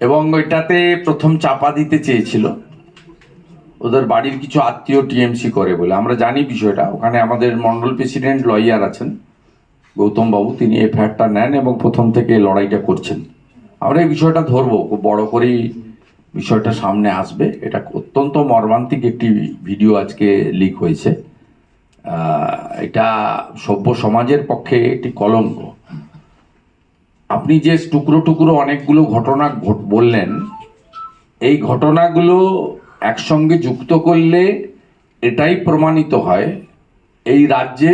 এবং ওইটাতে প্রথম চাপা দিতে চেয়েছিল। ওদের বাড়ির কিছু আত্মীয় টিএমসি করে বলে। আমরা জানি বিষয়টা। ওখানে আমাদের মন্ডল প্রেসিডেন্ট লয়ার আছেন। গৌতম বাবু তিনি এফআইআরটা নেন এবং প্রথম থেকে লড়াইটা করছেন। আমরা এই বিষয়টা ধরবো। খুব বড় করেই বিষয়টা সামনে আসবে। এটা অত্যন্ত মর্মান্তিক একটি ভিডিও আজকে লিক হয়েছে। এটা সভ্য সমাজের পক্ষে একটি কলঙ্ক। আপনি যে টুকরো টুকরো অনেকগুলো ঘটনা বললেন, এই ঘটনাগুলো একসঙ্গে যুক্ত করলে এটাই প্রমাণিত হয়, এই রাজ্যে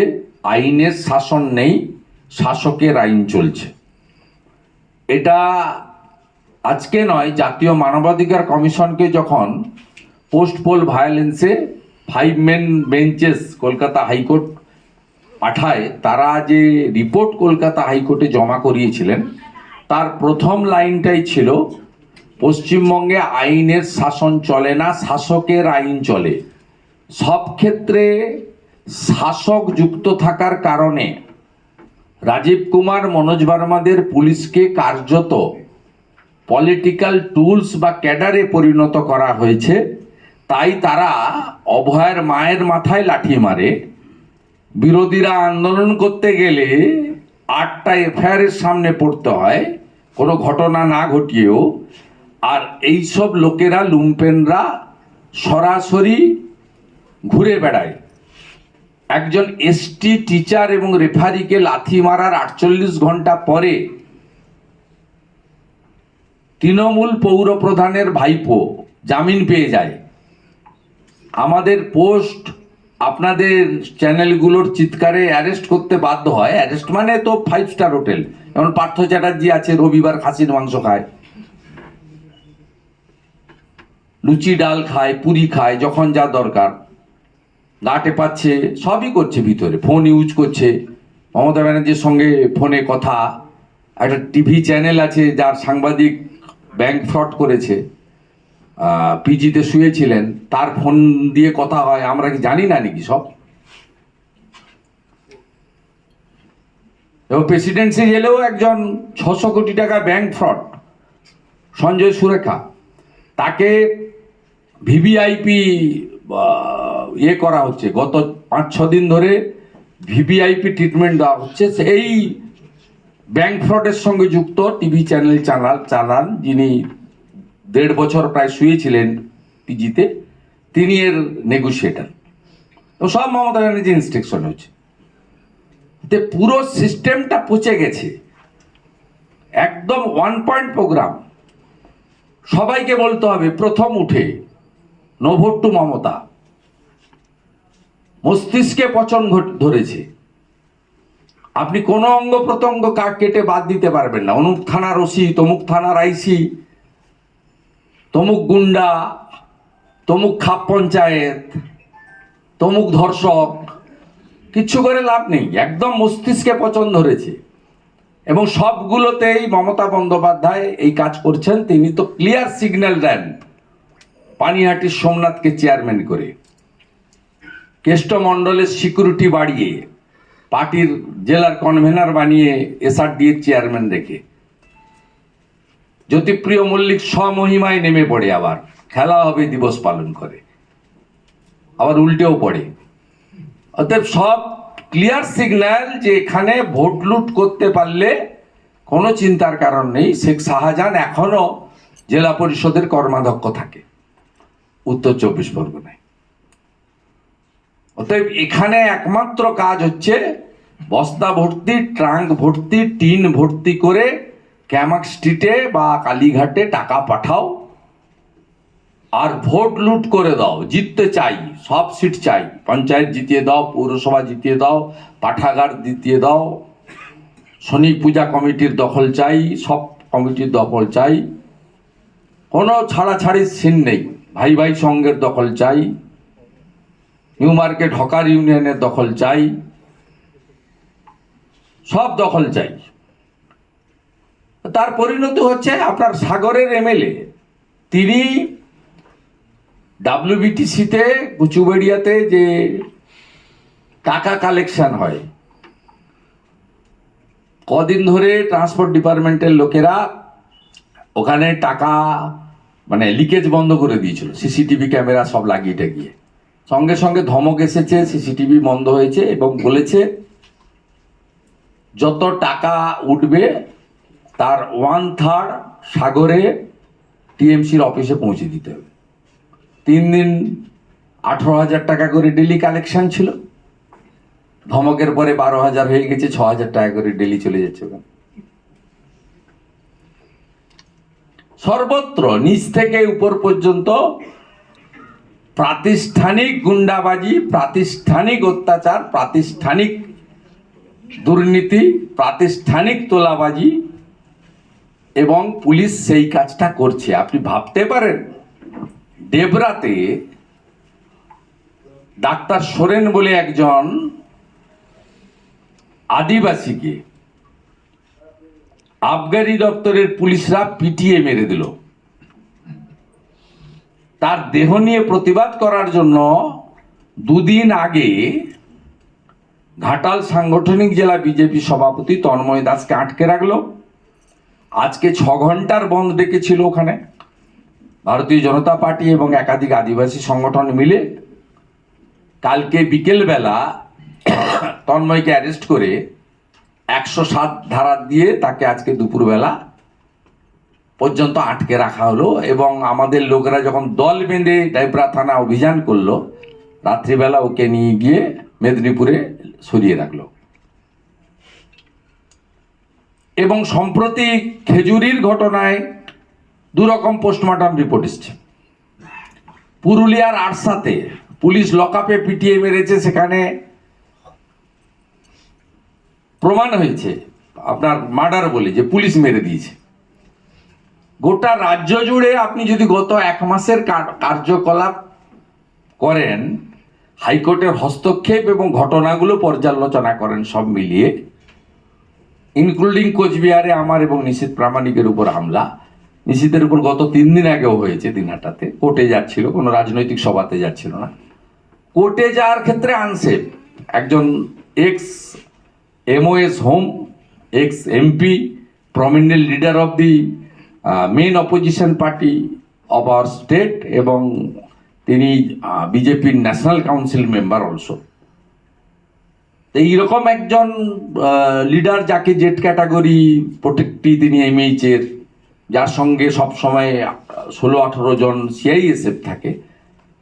আইনের শাসন নেই, শাসকের আইন চলছে। এটা আজকে নয়, জাতীয় মানবাধিকার কমিশনকে যখন পোস্ট পোল ভায়োলেন্সে five men benches Kolkata high court পাঠায়, তারা যে রিপোর্ট কলকাতা হাইকোর্টে জমা করিয়েছিলেন, তার প্রথম লাইনটাই ছিল, পশ্চিমবঙ্গে আইনের শাসন চলে না, শাসকের আইন চলে। সব ক্ষেত্রে শাসক যুক্ত থাকার কারণে রাজীব কুমার, মনোজ বার্মাদের পুলিশকে কার্যত পলিটিক্যাল টুলস বা ক্যাডারে পরিণত করা হয়েছে। তাই তারা অভয়ের মায়ের মাথায় লাঠি মারে বিরোধীরা আন্দোলন করতে গেলে আটটা এফআইআরের সামনে পড়তে হয়, কোনো ঘটনা না ঘটিয়েও। আর এইসব লোকেরা, লুম্পেনরা সরাসরি ঘুরে বেড়ায়। একজন এসটি টিচার এবং রেফারিকে লাথি মারার আটচল্লিশ ঘণ্টা পরে তৃণমূল পৌর প্রধানের ভাইপো জামিন পেয়ে যায়। আমাদের পোস্ট আপনাদের চ্যানেলগুলোর চিৎকারে অ্যারেস্ট করতে বাধ্য হয়। অ্যারেস্ট মানে তো ফাইভ স্টার হোটেল যেমন পার্থ চ্যাটার্জি আছে, রবিবার খাসির মাংস খায়। লুচি, ডাল খায়, পুরি খায়, যখন যা দরকার। গাটে পাচ্ছে, সবই করছে ভিতরে। ফোন ইউজ করছে। মমতা ব্যানার্জির সঙ্গে ফোনে কথা। একটা টিভি চ্যানেল আছে, যার সাংবাদিক ব্যাংক ফ্রড করেছে। পিজিতে শুয়েছিলেন, তার ফোন দিয়ে কথা হয়, আমরা কি জানি না নাকি সব? এবং প্রেসিডেন্সি জেলেও একজন ছশো কোটি টাকা ব্যাংক ফ্রড, সঞ্জয় সুরেখা। তাকে ভিভিআইপি ইয়ে করা হচ্ছে, গত পাঁচ ছ দিন ধরে ভিভিআইপি ট্রিটমেন্ট দেওয়া হচ্ছে। সেই ব্যাংক ফ্রডের সঙ্গে যুক্ত টিভি চ্যানেল চালান চালান যিনি দেড় বছর প্রায় শুয়েছিলেন পিজিতে তিনি এর নেগোসিয়েটার তো সব মমতা ব্যানার্জি ইনস্ট্রাকশন হচ্ছে এতে পুরো সিস্টেমটা পচে গেছে। একদম ওয়ান পয়েন্ট প্রোগ্রাম সবাইকে বলতে হবে, প্রথম উঠে নো ভোট টু মমতা। মস্তিষ্কে পচন ধরেছে। আপনি কোনো অঙ্গ প্রত্যঙ্গ কাক কেটে বাদ দিতে পারবেন না। অমুক থানার ওসি তমুক থানার আইসি তমুক গুন্ডা, তমুক খাপ পঞ্চায়েত, তমুক ধর্ষক, কিচ্ছু করে লাভ নেই। একদম মস্তিষ্কে পচন ধরেছে। এবং সবগুলোতেই মমতা বন্দ্যোপাধ্যায় এই কাজ করছেন। তিনি তো ক্লিয়ার সিগন্যাল দেন পানিহাটির সোমনাথকে চেয়ারম্যান করে। কেষ্টমণ্ডলের সিকিউরিটি বাড়িয়ে, পার্টির জেলার কনভেনার বানিয়ে এসআরডি এর চেয়ারম্যান রেখে জ্যোতিপ্রিয় মল্লিক স্বমহিমায় নেমে পড়ে আবার। খেলা হবে, দিবস পালন করে। আবার উল্টেও পড়ে। অতএব সব ক্লিয়ার সিগন্যাল যে এখানে ভোট লুট করতে পারলে কোনো চিন্তার কারণ নেই। শেখ শাহজাহান এখনও জেলা পরিষদের কর্মাধ্যক্ষ থাকে। উত্তর চব্বিশ পরগনায়। অতএব এখানে একমাত্র কাজ হচ্ছে বস্তা ভর্তি, ট্রাঙ্ক ভর্তি, টিন ভর্তি করে ক্যামাক স্ট্রিটে বা কালীঘাটে টাকা পাঠাও আর ভোট লুট করে দাও, জিততে চাই, সব সিট চাই। পঞ্চায়েত জিতিয়ে দাও, পৌরসভা জিতিয়ে দাও, পাঠাগার জিতিয়ে দাও, শনি পূজা কমিটির দখল চাই, সব কমিটির দখল চাই। কোনো ছাড়াছাড়ির সিন নেই, ভাই ভাই সঙ্গের দখল চাই, নিউ মার্কেট, হকার ইউনিয়নের দখল চাই, সব দখল চাই। তার পরিণতি হচ্ছে আপনার সাগরের এমএলএ তিনি ডাব্লিউবিটিসিতে কুচুবেড়িয়াতে যে টাকা কালেকশন হয়, কদিন ধরে ট্রান্সপোর্ট ডিপার্টমেন্টের লোকেরা ওখানে টাকা মানে লিকেজ বন্ধ করে দিয়েছিল। সিসিটিভি ক্যামেরা সব লাগিয়ে টাগিয়ে সঙ্গে সঙ্গে ধমক এসেছে, সিসিটিভি বন্ধ হয়েছে এবং বলেছে, যত টাকা উঠবে তার ওয়ান থার্ড সাগরে টিএমসির অফিসে পৌঁছে দিতে হবে। তিন দিন আঠেরো হাজার টাকা করে ডেলি কালেকশন ছিল। ধমকের পরে বারো হাজার হয়ে গেছে, ছ হাজার টাকা করে ডেলি চলে যাচ্ছে সর্বত্র, নিচ থেকে উপর পর্যন্ত প্রাতিষ্ঠানিক গুন্ডাবাজি, প্রাতিষ্ঠানিক অত্যাচার, প্রাতিষ্ঠানিক দুর্নীতি, প্রাতিষ্ঠানিক তোলাবাজি এবং পুলিশ সেই কাজটা করছে। আপনি ভাবতে পারেন ডেবরাতে ডাক্তার সোরেন বলে একজন আদিবাসীকে আবগারি দপ্তরের পুলিশরা পিটিয়ে মেরে দিল। তার দেহ নিয়ে প্রতিবাদ করার জন্য দুদিন আগে ঘাটাল সাংগঠনিক জেলা বিজেপি সভাপতি তন্ময় দাসকে আটকে রাখল। আজকে ছ ঘণ্টার বন্ধ ডেকেছিল ওখানে। ভারতীয় জনতা পার্টি এবং একাধিক আদিবাসী সংগঠন মিলে কালকে বিকেলবেলা তন্ময়কে অ্যারেস্ট করে একশো সাত ধারা দিয়ে তাকে আজকে দুপুরবেলা পর্যন্ত আটকে রাখা হলো এবং আমাদের লোকেরা যখন দল বেঁধে ডাইবরা থানা অভিযান করল, রাত্রিবেলা ওকে নিয়ে গিয়ে মেদিনীপুরে সরিয়ে রাখল। এবং সম্প্রতি খেজুরির ঘটনায় দুরকম পোস্টমর্টম রিপোর্ট এসছে। পুরুলিয়ার আরসাতে পুলিশ লকআপে পিটিয়ে মেরেছে, সেখানে প্রমাণ হয়েছে, আপনার মার্ডার বলে, যে পুলিশ মেরে দিয়েছে। গোটা রাজ্য জুড়ে আপনি যদি গত এক মাসের কার্যকলাপ করেন, হাইকোর্টের হস্তক্ষেপ এবং ঘটনাগুলো পর্যালোচনা করেন সব মিলিয়ে ইনক্লুডিং কোচবিহারে আমার এবং নিশীত প্রামাণিকের উপর হামলা। নিশীতের উপর গত তিন দিন আগেও হয়েছে দিনহাটাতে কোর্টে যাচ্ছিল, কোনো রাজনৈতিক সভাতে যাচ্ছিল না। কোর্টে যাওয়ার ক্ষেত্রে আনসেফ। একজন ex MOS home, ex MP, prominent leader of the main opposition party of our state এবং তিনি বিজেপির ন্যাশনাল কাউন্সিল মেম্বার অলসো। তো এইরকম একজন লিডার যাকে জেট ক্যাটাগরি প্রোটেক্টি তিনি এমএইচের যার সঙ্গে সব সময় ষোলো, আঠারো জন সিআইএসএফ থাকে,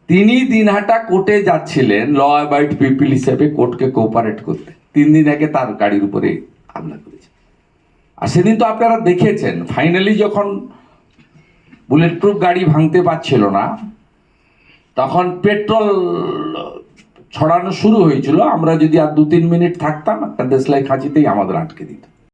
তিনি দিনহাটা কোর্টে যাচ্ছিলেন ল অ্যাবাইড পিপিল হিসেবে কোর্টকে কোঅপারেট করতে। তিন দিন আগে তার গাড়ির উপরে হামলা করেছে। আর সেদিন তো আপনারা দেখেছেন ফাইনালি যখন বুলেট প্রুফ গাড়ি ভাঙতে পারছিল না, তখন পেট্রোল ছড়ানো শুরু হয়েছিল, আমরা যদি আর দু তিন মিনিট থাকতাম, একটা দেশলাই খাঁচিতেই আমাদের আটকে দিত।